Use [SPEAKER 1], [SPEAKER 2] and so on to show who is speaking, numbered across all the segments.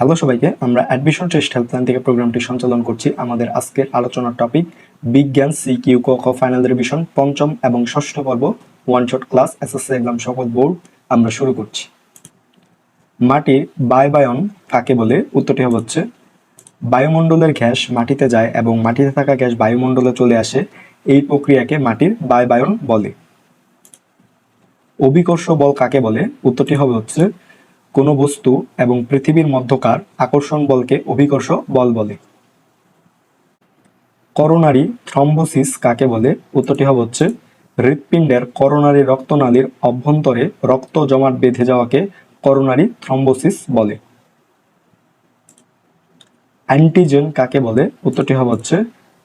[SPEAKER 1] Hello সবাইকে, আমরা admission test helpline থেকে প্রোগ্রামটি সঞ্চালন করছি। আমাদের আজকের আলোচনার টপিক বিজ্ঞান সি কিউ ক, খ ফাইনাল রিভিশন পঞ্চম এবং ষষ্ঠ পর্ব one shot class SSC exam সকল বোর্ড আমরা শুরু করছি। মাটির বায়বায়ন কাকে বলে? উত্তরটি হচ্ছে, বায়ুমণ্ডলের গ্যাস মাটিতে যায় এবং মাটিতে থাকা গ্যাস বায়ুমণ্ডলে চলে আসে, এই প্রক্রিয়াকে মাটির বায়বায়ন বলে। অভিকর্ষ বল কাকে বলে? উত্তরটি হবে হচ্ছে কোনো বস্তু এবং পৃথিবীর মধ্যকার আকর্ষণ বলকে অভিকর্ষ বল বলে। করোনারি থ্রম্বোসিস কাকে বলে? উত্তরটি হবে হচ্ছে হৃৎপিণ্ডের করোনারি রক্তনালীর অভ্যন্তরে রক্ত জমাট বেঁধে যাওয়াকে করোনারি থ্রম্বোসিস বলে। অ্যান্টিজেন কাকে বলে? উত্তরটি হবে হচ্ছে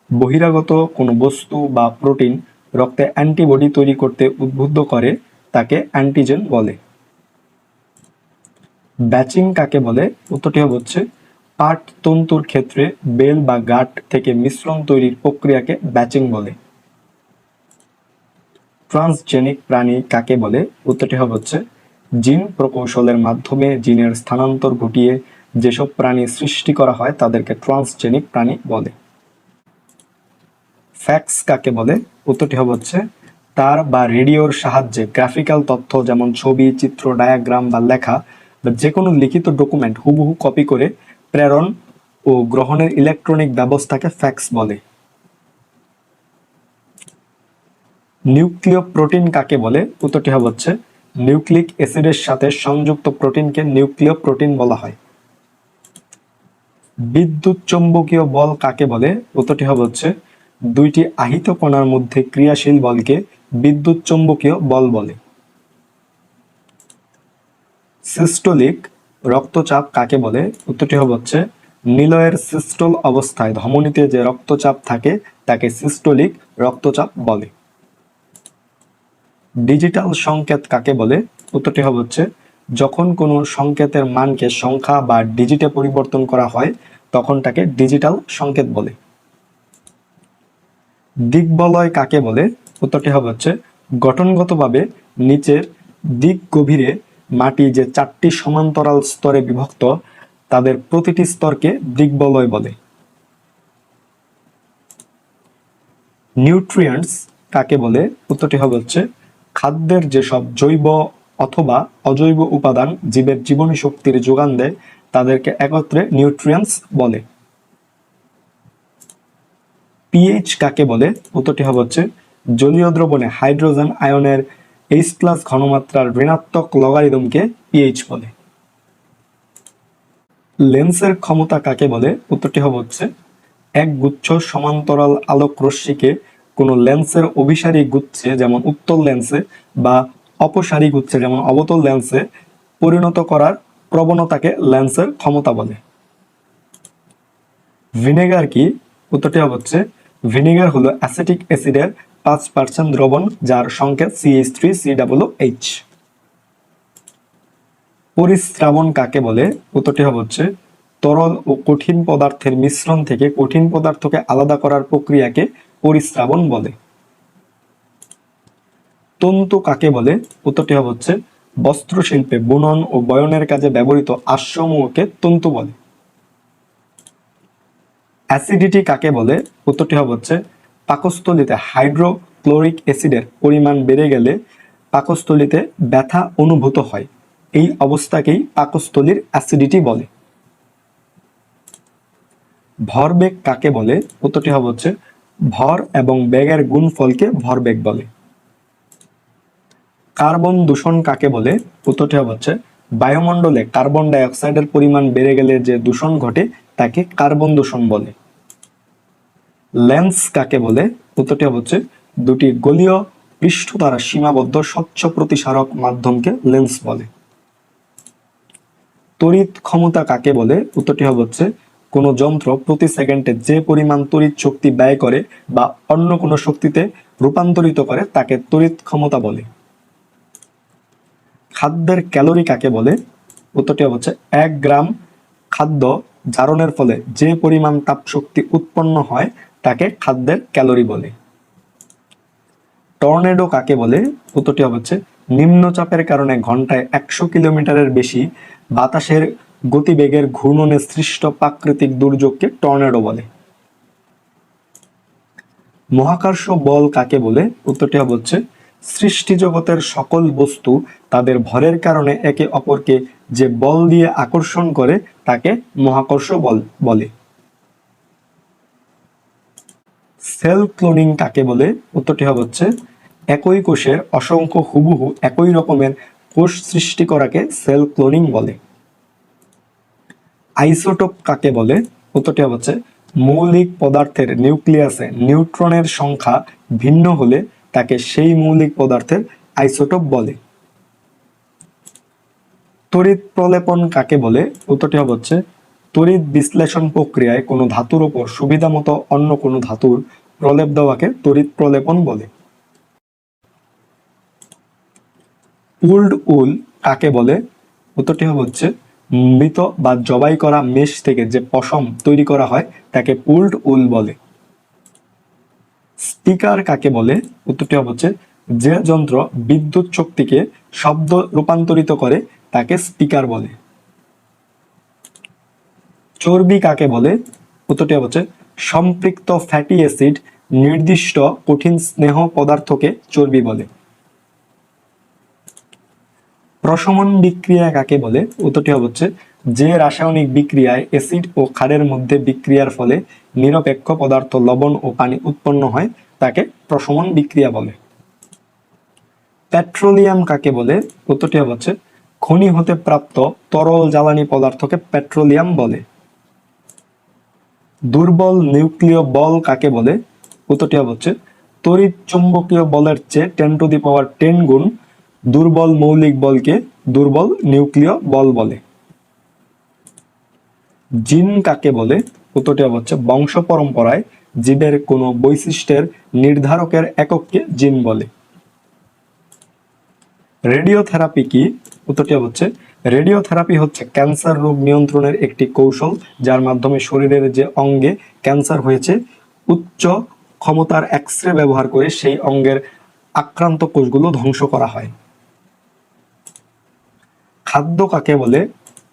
[SPEAKER 1] বহিরাগত কোনো বস্তু বা প্রোটিন রক্তে অ্যান্টিবডি তৈরি করতে উদ্বুদ্ধ করে তাকে অ্যান্টিজেন বলে। ব্যাচিং কাকে বলে? উত্তরটি হচ্ছে পাট তন্তুর ক্ষেত্রে বেল বা গাট থেকে মিশ্রণ তৈরির প্রক্রিয়াকে ব্যাচিং বলে। ট্রান্সজেনিক প্রাণী কাকে বলে? উত্তরটি হচ্ছে জিন প্রকৌশলের মাধ্যমে জিনের স্থানান্তর ঘটিয়ে যেসব প্রাণী সৃষ্টি করা হয় তাদেরকে ট্রান্সজেনিক প্রাণী বলে। ফ্যাক্স কাকে বলে? উত্তরটি হচ্ছে তার বা রেডিওর সাহায্যে গ্রাফিক্যাল তথ্য যেমন ছবি, চিত্র, ডায়াগ্রাম বা লেখা যে কোনো লিখিত ডকুমেন্ট হুবহু কপি করে প্রেরণ ও গ্রহণের ইলেকট্রনিক ব্যবস্থাকে ফ্যাক্স বলে। নিউক্লিয় প্রোটিন কাকে বলে? উত্তরটি হবে হচ্ছে নিউক্লিক অ্যাসিডের সাথে সংযুক্ত প্রোটিনকে নিউক্লিয় প্রোটিন বলা হয়। বিদ্যুৎ চৌম্বকীয় বল কাকে বলে? উত্তরটি হবে হচ্ছে দুইটি আহিত কণার মধ্যে ক্রিয়াশীল বলকে বিদ্যুৎ চৌম্বকীয় বল বলে। সিস্টোলিক রক্তচাপ কাকে বলে? উত্তরটি হচ্ছে, নিলয়ের সিস্টোল অবস্থায় ধমনীতে যে রক্তচাপ থাকে, তাকে সিস্টোলিক রক্তচাপ বলে। ডিজিটাল সংকেত কাকে বলে? উত্তরটি হচ্ছে, যখন কোনো সংকেতের মানকে সংখ্যা বা ডিজিটে পরিবর্তন করা হয়, তখন তাকে ডিজিটাল সংকেত বলে। দিকবলয় কাকে বলে? উত্তরটি হচ্ছে, গঠনগতভাবে নিচের দিক গভীরে মাটি যে চারটি সমান্তরাল স্তরে বিভক্ত, তাদের প্রতিটি স্তরকে দিকবলয় বলে। নিউট্রিয়েন্টস কাকে বলে? উত্তরটি হবে হচ্ছে, খাদ্যের যেসব জৈব অথবা অজৈব উপাদান জীবের জীবনী শক্তির যোগান দেয়, তাদেরকে একত্রে নিউট্রিয়েন্টস বলে। পিএইচ কাকে বলে? উত্তরটি হবে হচ্ছে, জলীয় দ্রবণে হাইড্রোজেন আয়নের এইচ প্লাস ঘনমাত্রার ঋণাত্মক লগারিদমকে পিএইচ বলে। লেন্সের ক্ষমতা কাকে বলে? উত্তরটি হবে হচ্ছে, এক গুচ্ছ সমান্তরাল আলোক রশ্মিকে কোনো লেন্সের অভিসারী গুচ্ছে যেমন উত্তল লেন্সে বা অপসারী গুচ্ছে যেমন অবতল লেন্সে পরিণত করার প্রবণতাকে লেন্সের ক্ষমতা বলে। ভিনেগার কি? উত্তরটি হচ্ছে ভিনেগার হলো অ্যাসিটিক অ্যাসিডের পাঁচ পার্সেন্ট দ্রবণ, যার সংকেত C H three C double H পরিস্রাবণ কাকে বলে? উত্তরটি হচ্ছে তরল ও কঠিন পদার্থের মিশ্রণ থেকে কঠিন পদার্থকে আলাদা করার প্রক্রিয়াকে পরিস্রাবণ বলে। তন্তু কাকে বলে? উত্তরটি হবে হচ্ছে বস্ত্র শিল্পে বুনন ও বয়নের কাজে ব্যবহৃত আশ্রমকে তন্তু বলে। অ্যাসিডিটি কাকে বলে? উত্তরটি হবে হচ্ছে পাকস্থলিতে হাইড্রোক্লোরিক অ্যাসিডের পরিমাণ বেড়ে গেলে পাকস্থলিতে ব্যথা অনুভূত হয়। এই অবস্থাকেই পাকস্থলীর অ্যাসিডিটি বলে। ভরবেগ কাকে বলে? উত্তরটি হবে হচ্ছে ভর এবং বেগের গুণফলকে ভরবেগ বলে। কার্বন দূষণ কাকে বলে? উত্তরটি হবে হচ্ছে বায়ুমণ্ডলে কার্বন ডাই অক্সাইডের পরিমাণ বেড়ে গেলে যে দূষণ ঘটে তাকে কার্বন দূষণ বলে। লেন্স কাকে বলে? উত্তরটি হচ্ছে দুটি গলীয় পৃষ্ঠ দ্বারা সীমাবদ্ধ স্বচ্ছ প্রতিসারক মাধ্যমকে লেন্স বলে। তড়িৎ ক্ষমতা কাকে বলে? উত্তরটি হচ্ছে কোনো যন্ত্র প্রতি সেকেন্ডে যে পরিমাণ তড়িৎ শক্তি ব্যয় করে বা অন্য কোনো শক্তিতে রূপান্তরিত করে তাকে তড়িৎ ক্ষমতা বলে। খাদ্যের ক্যালোরি কাকে বলে? উত্তরটি হচ্ছে এক গ্রাম খাদ্য জারণের ফলে যে পরিমাণ তাপশক্তি উৎপন্ন হয় তাকে খাদ্যের ক্যালোরি বলে। টর্নেডো কাকে বলে? উত্তরটি হচ্ছে নিম্নচাপের কারণে ঘন্টায় একশো কিলোমিটারের বেশি বাতাসের গতিবেগের ঘূর্ণনে সৃষ্ট প্রাকৃতিক দুর্যোগকে টর্নেডো বলে। মহাকর্ষ বল কাকে বলে? উত্তরটি হচ্ছে সৃষ্টি জগতের সকল বস্তু তাদের ভরের কারণে একে অপরকে যে বল দিয়ে আকর্ষণ করে তাকে মহাকর্ষ বল বলে। সেল ক্লোনিং কাকে বলে। উত্তরটি হবে হচ্ছে, একই কোষের অসংখ্য হুবহু একই রকমের কোষ সৃষ্টি করাকে সেল ক্লোনিং বলে। আইসোটোপ কাকে বলে? উত্তরটি হবে হচ্ছে, মৌলিক পদার্থের নিউক্লিয়াসে নিউট্রনের সংখ্যা ভিন্ন হলে তাকে সেই মৌলিক পদার্থের আইসোটোপ বলে। তড়িৎ প্রলেপন কাকে বলে? উত্তরটি হবে হচ্ছে, তড়িৎ বিশ্লেষণ প্রক্রিয়ায় কোনো ধাতুর ওপর সুবিধা মতো অন্য কোনো ধাতুর প্রলেপ দেওয়াকে তড়িৎ প্রলেপন বলে। পুল্ড উল কাকে বলে? উত্তরটি হচ্ছে, মৃত বা জবাই করা মেষ থেকে যে পশম তৈরি করা হয়, তাকে পুল্ড উল বলে। স্পিকার কাকে বলে? উত্তরটি হচ্ছে, যে যন্ত্র বিদ্যুৎ শক্তিকে শব্দ রূপান্তরিত করে, তাকে স্পিকার বলে। চর্বি কাকে বলে? উত্তরটি হচ্ছে, সম্পৃক্ত ফ্যাটি অ্যাসিড নির্দিষ্ট কঠিন স্নেহ পদার্থকে চর্বি বলে। প্রশমন বিক্রিয়া কাকে বলে? উত্তরটি হচ্ছে যে রাসায়নিক বিক্রিয়ায় অ্যাসিড ও ক্ষারের মধ্যে বিক্রিয়ার ফলে নিরপেক্ষ পদার্থ লবণ ও পানি উৎপন্ন হয়, তাকে প্রশমন বিক্রিয়া বলে। পেট্রোলিয়াম কাকে বলে? উত্তরটি হচ্ছে খনি হতে প্রাপ্ত তরল জ্বালানি পদার্থকে পেট্রোলিয়াম বলে। দুর্বল নিউক্লিয় বল কাকে বলে? উত্তরটি হচ্ছে, তড়িৎ চুম্বকীয় বলের চেয়ে ten to the power ten গুণ দুর্বল মৌলিক বলকে দুর্বল নিউক্লিয় বল বলে। জিন কাকে বলে? উত্তরটি হচ্ছে, বংশ পরম্পরায় জীবের কোনো বৈশিষ্ট্যের নির্ধারকের একককে জিন বলে। রেডিওথেরাপি কি? উত্তরটি হচ্ছে, রেডিওথেরাপি হচ্ছে ক্যান্সার রোগ নিয়ন্ত্রণের একটি কৌশল যার মাধ্যমে শরীরের যে অঙ্গে ক্যান্সার হয়েছে, উচ্চ ক্ষমতার এক্স ব্যবহার করে সেই অঙ্গের আক্রান্ত কোষগুলো ধ্বংস করা হয়। খাদ্য কাকে বলে?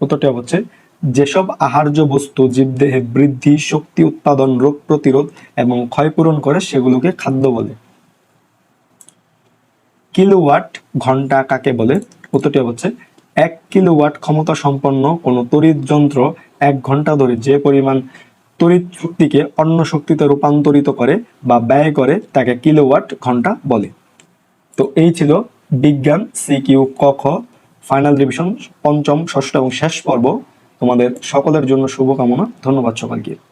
[SPEAKER 1] উত্তরটি হচ্ছে, যেসব আহার্য বস্তু জীবদেহে বৃদ্ধি, শক্তি উৎপাদন, রোগ প্রতিরোধ এবং ক্ষয়পূরণ করে সেগুলোকে খাদ্য বলে। কিলোওয়াট ঘণ্টা কাকে বলে? উত্তরটি হচ্ছে, এক কিলোওয়াট ক্ষমতা সম্পন্ন কোনো তড়িৎ যন্ত্র এক ঘণ্টা ধরে যে পরিমাণ তড়িৎ শক্তিকে অন্য শক্তিতে রূপান্তরিত করে বা ব্যয় করে তাকে কিলোওয়াট ঘণ্টা বলে। তো এই ছিল বিজ্ঞান, সিকিউ, ক, খ, ফাইনাল রিভিশন, পঞ্চম, ষষ্ঠ এবং শেষ পর্ব। তোমাদের সকলের জন্য শুভকামনা। ধন্যবাদ সবাইকে।